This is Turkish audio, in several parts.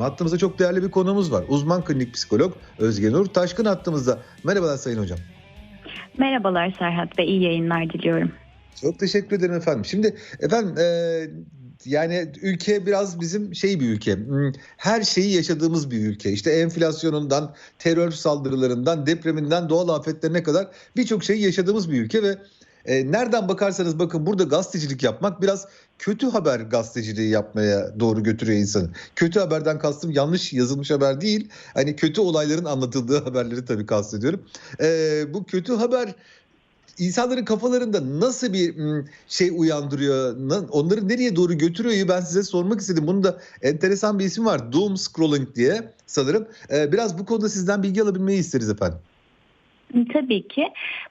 Hattımızda çok değerli bir konuğumuz var. Uzman klinik psikolog Özge Nur Taşkın hattımızda. Merhabalar Sayın Hocam. Merhabalar Serhat ve iyi yayınlar diliyorum. Çok teşekkür ederim efendim. Şimdi efendim e, yani ülke biraz bizim şey bir ülke. Hmm, Her şeyi yaşadığımız bir ülke. İşte enflasyonundan, terör saldırılarından, depreminden, doğal afetlerine kadar birçok şeyi yaşadığımız bir ülke ve e, nereden bakarsanız bakın burada gazetecilik yapmak biraz kötü haber gazeteciliği yapmaya doğru götürüyor insanı. Kötü haberden kastım yanlış yazılmış haber değil. Hani kötü olayların anlatıldığı haberleri tabii kastediyorum. E, bu kötü haber insanların kafalarında nasıl bir mm, şey uyandırıyor, onları nereye doğru götürüyor ben size sormak istedim. Bunun da enteresan bir ismi var. Doom scrolling diye sanırım. Ee, biraz bu konuda sizden bilgi alabilmeyi isteriz efendim. Tabii ki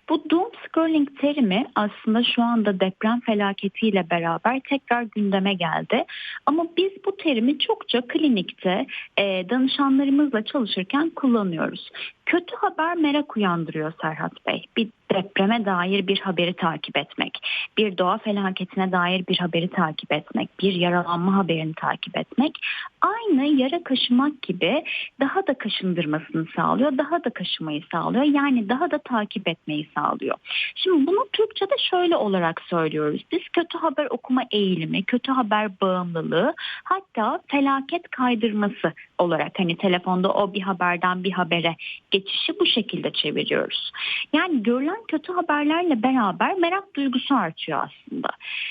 bu doom scrolling terimi aslında şu anda deprem felaketiyle beraber tekrar gündeme geldi. Ama biz bu terimi çokça klinikte danışanlarımızla çalışırken kullanıyoruz. Kötü haber merak uyandırıyor Serhat Bey. Bir depreme dair bir haberi takip etmek, bir doğa felaketine dair bir haberi takip etmek, bir yaralanma haberini takip etmek aynı yara kaşımak gibi daha da kaşındırmasını sağlıyor, daha da kaşımayı sağlıyor. Yani daha da takip etmeyi sağlıyor. Şimdi bunu Türkçe'de şöyle olarak söylüyoruz. Biz kötü haber okuma eğilimi, kötü haber bağımlılığı hatta felaket kaydırması olarak hani telefonda o bir haberden bir habere geçişi bu şekilde çeviriyoruz. Yani görülen kötü haberlerle beraber merak duygusu artıyor aslında.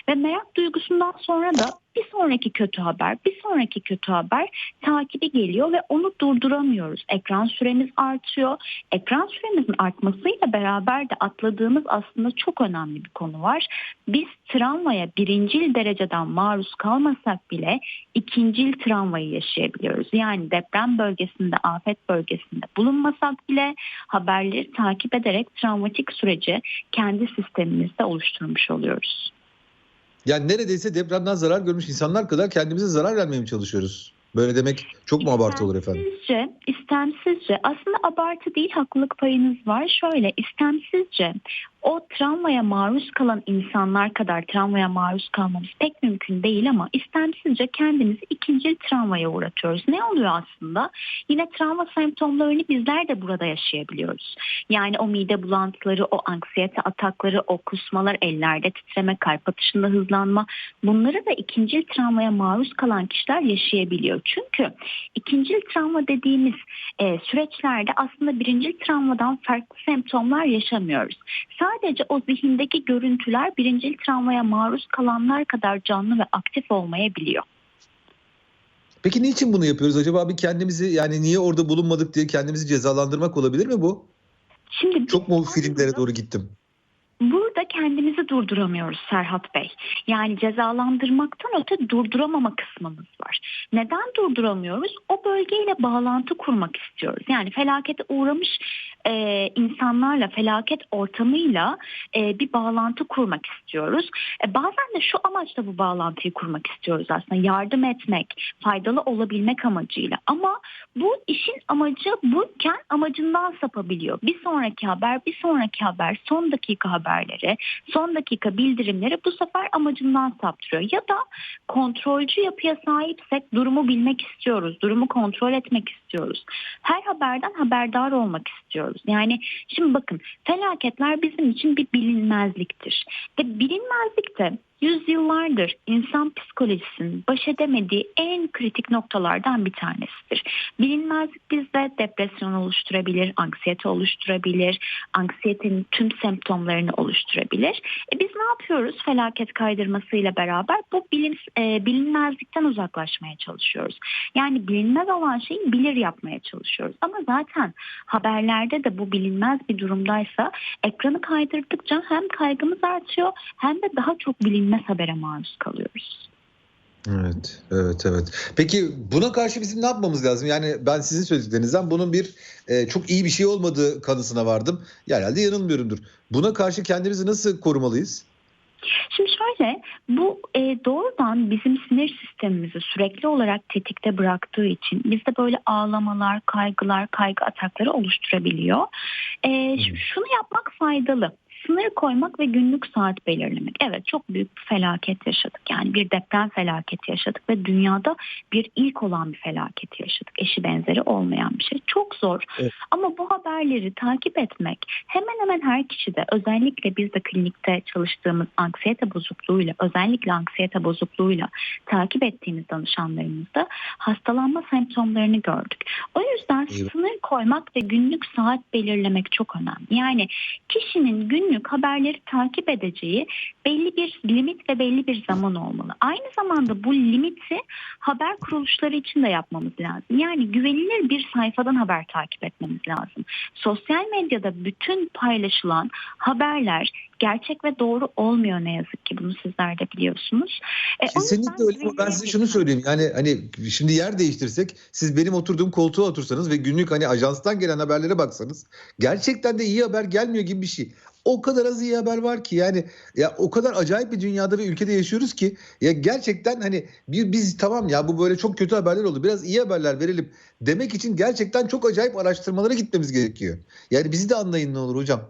Ve merak duygusundan sonra da bir sonraki kötü haber, bir sonraki kötü haber takibi geliyor ve onu durduramıyoruz. Ekran süremiz artıyor. Ekran süremizin artmasıyla beraber de atladığımız aslında çok önemli bir konu var. Biz travmaya birincil dereceden maruz kalmasak bile ikincil travmayı yaşayabiliyoruz. Yani deprem bölgesinde, afet bölgesinde bulunmasak bile haberleri takip ederek travmatik süreci kendi sistemimizde oluşturmuş oluyoruz. Yani neredeyse depremden zarar görmüş insanlar kadar kendimize zarar vermeye mi çalışıyoruz? Böyle demek çok mu abartı olur efendim? İstemsizce, istemsizce aslında abartı değil haklılık payınız var. Şöyle istemsizce o travmaya maruz kalan insanlar kadar travmaya maruz kalmamız pek mümkün değil ama istemsizce kendimizi ikinci travmaya uğratıyoruz. Ne oluyor aslında? Yine travma semptomlarını bizler de burada yaşayabiliyoruz. Yani o mide bulantıları, o anksiyete atakları, o kusmalar, ellerde titreme, kalp atışında hızlanma bunları da ikinci travmaya maruz kalan kişiler yaşayabiliyor. Çünkü ikinci travma dediğimiz e, süreçlerde aslında birinci travmadan farklı semptomlar yaşamıyoruz. Sadece o zihindeki görüntüler birinci travmaya maruz kalanlar kadar canlı ve aktif olmayabiliyor. Peki niçin bunu yapıyoruz? Acaba bir kendimizi yani niye orada bulunmadık diye kendimizi cezalandırmak olabilir mi bu? Şimdi Çok mu filmlere doğru gittim? Burada kendimizi durduramıyoruz Serhat Bey. Yani cezalandırmaktan öte durduramama kısmımız var. Neden durduramıyoruz? O bölgeyle bağlantı kurmak istiyoruz. Yani felakete uğramış e, insanlarla, felaket ortamıyla e, bir bağlantı kurmak istiyoruz. E, bazen de şu amaçla bu bağlantıyı kurmak istiyoruz aslında. Yardım etmek, faydalı olabilmek amacıyla. Ama bu işin amacı buyken amacından sapabiliyor. Bir sonraki haber, bir sonraki haber, son dakika haberleri, son dakika bildirimleri bu sefer amacından saptırıyor. Ya da kontrolcü yapıya sahipsek durumu bilmek istiyoruz, durumu kontrol etmek istiyoruz. Her haberden haberdar olmak istiyoruz. Yani şimdi bakın felaketler bizim için bir bilinmezliktir. Ve bilinmezlik de yüzyıllardır insan psikolojisinin baş edemediği en kritik noktalardan bir tanesidir. Bilinmezlik bizde depresyon oluşturabilir, anksiyete oluşturabilir, anksiyetenin tüm semptomlarını oluşturabilir. E biz ne yapıyoruz felaket kaydırmasıyla beraber? Bu bilin, e, bilinmezlikten uzaklaşmaya çalışıyoruz. Yani bilinmez olan şeyi bilir yapmaya çalışıyoruz. Ama zaten haberlerde de bu bilinmez bir durumdaysa ekranı kaydırdıkça hem kaygımız artıyor hem de daha çok bilinmez habere maruz kalıyoruz. Evet, evet, evet. Peki buna karşı bizim ne yapmamız lazım? Yani ben sizin söylediklerinizden bunun bir e, çok iyi bir şey olmadığı kanısına vardım. Ya Herhalde yanılmıyorumdur. Buna karşı kendimizi nasıl korumalıyız? Şimdi şöyle bu e, doğrudan bizim sinir sistemimizi sürekli olarak tetikte bıraktığı için bizde böyle ağlamalar, kaygılar, kaygı atakları oluşturabiliyor. E, şunu yapmak faydalı. Sınır koymak ve günlük saat belirlemek. Evet çok büyük bir felaket yaşadık. Yani bir deprem felaketi yaşadık ve dünyada bir ilk olan bir felaket yaşadık. Eşi benzeri olmayan bir şey. Çok zor. Evet. Ama bu haberleri takip etmek hemen hemen her kişide özellikle biz de klinikte çalıştığımız anksiyete bozukluğuyla özellikle anksiyete bozukluğuyla takip ettiğimiz danışanlarımızda hastalanma semptomlarını gördük. O yüzden Evet. sınır koymak ve günlük saat belirlemek çok önemli. Yani kişinin günlük haberleri takip edeceği belli bir limit ve belli bir zaman olmalı. Aynı zamanda bu limiti haber kuruluşları için de yapmamız lazım. Yani güvenilir bir sayfadan haber takip etmemiz lazım. Sosyal medyada bütün paylaşılan haberler gerçek ve doğru olmuyor ne yazık ki bunu sizler de biliyorsunuz. E, Kesinlikle öyle ben size şunu söyleyeyim. Yani hani şimdi yer değiştirsek siz benim oturduğum koltuğa otursanız ve günlük hani ajanstan gelen haberlere baksanız gerçekten de iyi haber gelmiyor gibi bir şey. O kadar az iyi haber var ki yani ya o kadar acayip bir dünyada ve ülkede yaşıyoruz ki ya gerçekten hani bir biz tamam ya bu böyle çok kötü haberler oldu. Biraz iyi haberler verelim demek için gerçekten çok acayip araştırmalara gitmemiz gerekiyor. Yani bizi de anlayın ne olur hocam.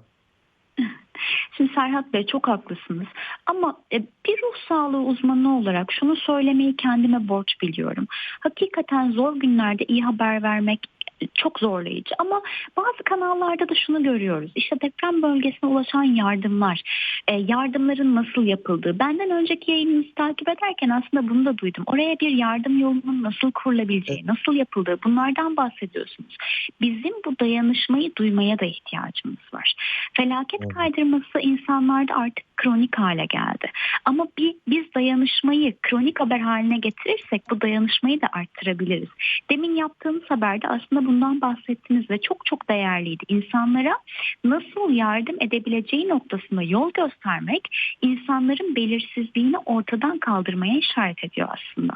Şimdi Serhat Bey çok haklısınız. Ama e, bir ruh sağlığı uzmanı olarak şunu söylemeyi kendime borç biliyorum. Hakikaten zor günlerde iyi haber vermek çok zorlayıcı ama bazı kanallarda da şunu görüyoruz. İşte deprem bölgesine ulaşan yardımlar, e, yardımların nasıl yapıldığı. Benden önceki yayınınızı takip ederken aslında bunu da duydum. Oraya bir yardım yolunun nasıl kurulabileceği, nasıl yapıldığı bunlardan bahsediyorsunuz. Bizim bu dayanışmayı duymaya da ihtiyacımız var. Felaket kaydırması insanlarda artık kronik hale geldi. Ama bir, biz dayanışmayı kronik haber haline getirirsek bu dayanışmayı da arttırabiliriz. Demin yaptığımız haberde aslında bundan bahsettiniz ve çok çok değerliydi. İnsanlara nasıl yardım edebileceği noktasında yol göstermek insanların belirsizliğini ortadan kaldırmaya işaret ediyor aslında.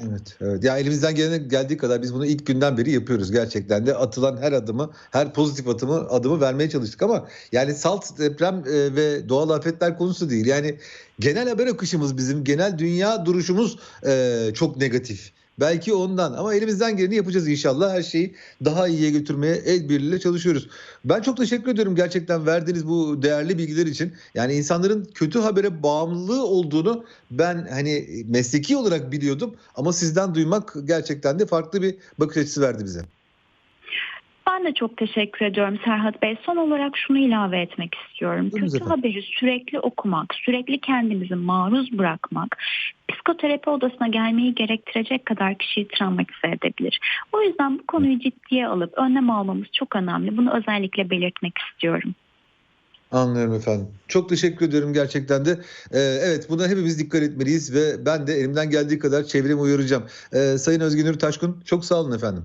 Evet, evet. Ya elimizden gelene geldiği kadar biz bunu ilk günden beri yapıyoruz gerçekten de. Atılan her adımı, her pozitif adımı adımı vermeye çalıştık ama yani salt deprem e, ve doğal afetler konusu değil. Yani genel haber akışımız bizim, genel dünya duruşumuz e, çok negatif. Belki ondan ama elimizden geleni yapacağız inşallah. Her şeyi daha iyiye götürmeye el birliğiyle çalışıyoruz. Ben çok teşekkür ediyorum gerçekten verdiğiniz bu değerli bilgiler için. Yani insanların kötü habere bağımlılığı olduğunu ben hani mesleki olarak biliyordum ama sizden duymak gerçekten de farklı bir bakış açısı verdi bize. Ben de çok teşekkür ediyorum Serhat Bey. Son olarak şunu ilave etmek istiyorum. Kötü efendim. haberi sürekli okumak, sürekli kendimizi maruz bırakmak, psikoterapi odasına gelmeyi gerektirecek kadar kişiyi travmatize edebilir. O yüzden bu konuyu ciddiye alıp önlem almamız çok önemli. Bunu özellikle belirtmek istiyorum. Anlıyorum efendim. Çok teşekkür ediyorum gerçekten de. Ee, evet buna hepimiz dikkat etmeliyiz ve ben de elimden geldiği kadar çevremi uyaracağım. Ee, Sayın Özgünür Taşkın çok sağ olun efendim.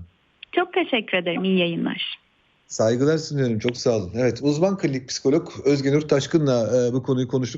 Çok teşekkür ederim. İyi yayınlar. Saygılar sunuyorum. Çok sağ olun. Evet uzman klinik psikolog Özgünür Taşkın'la e, bu konuyu konuştuk.